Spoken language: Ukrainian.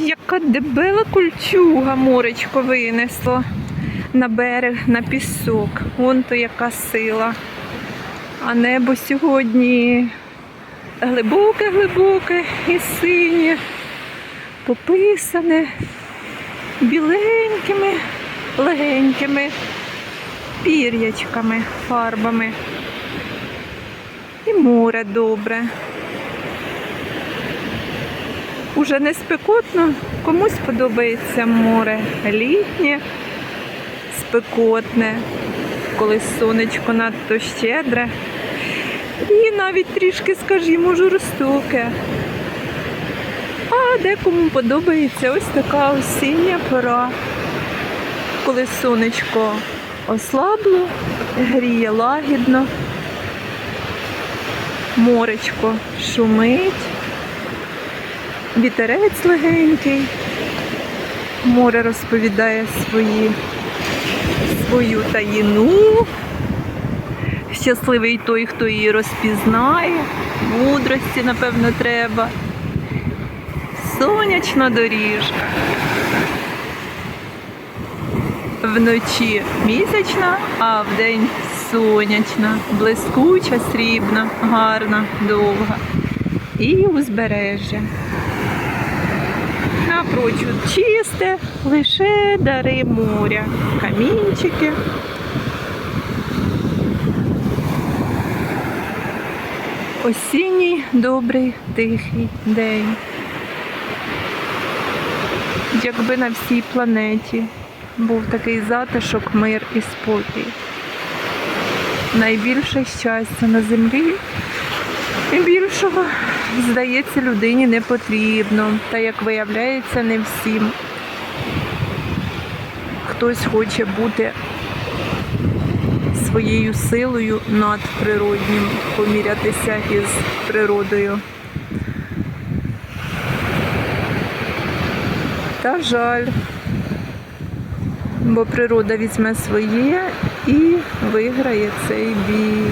Яка дебела кульчуга моречко винесло на берег, на пісок. Вон то яка сила. А небо сьогодні глибоке-глибоке і синє, пописане біленькими, легенькими пір'ячками, фарбами. І море добре. Уже не спекотно, комусь подобається море літнє, спекотне, коли сонечко надто щедре. І навіть трішки, скажімо, жорстоке. А декому подобається ось така осіння пора, коли сонечко ослабло, гріє лагідно, моречко шумить. Вітерець легенький, море розповідає свої, свою таїну. Щасливий той, хто її розпізнає, мудрості, напевно, треба. Сонячна доріжка. Вночі місячна, а вдень сонячна, блискуча, срібна, гарна, довга. І узбережжя. Напрочуд чисте, лише дари моря, камінчики. Осінній добрий тихий день. Якби на всій планеті був такий затишок, мир і спокій. Найбільше щастя на землі і більшого, здається, людині не потрібно. Та як виявляється, не всім. Хтось хоче бути своєю силою надприроднім, помірятися із природою. Та жаль, бо природа візьме своє і виграє цей бій.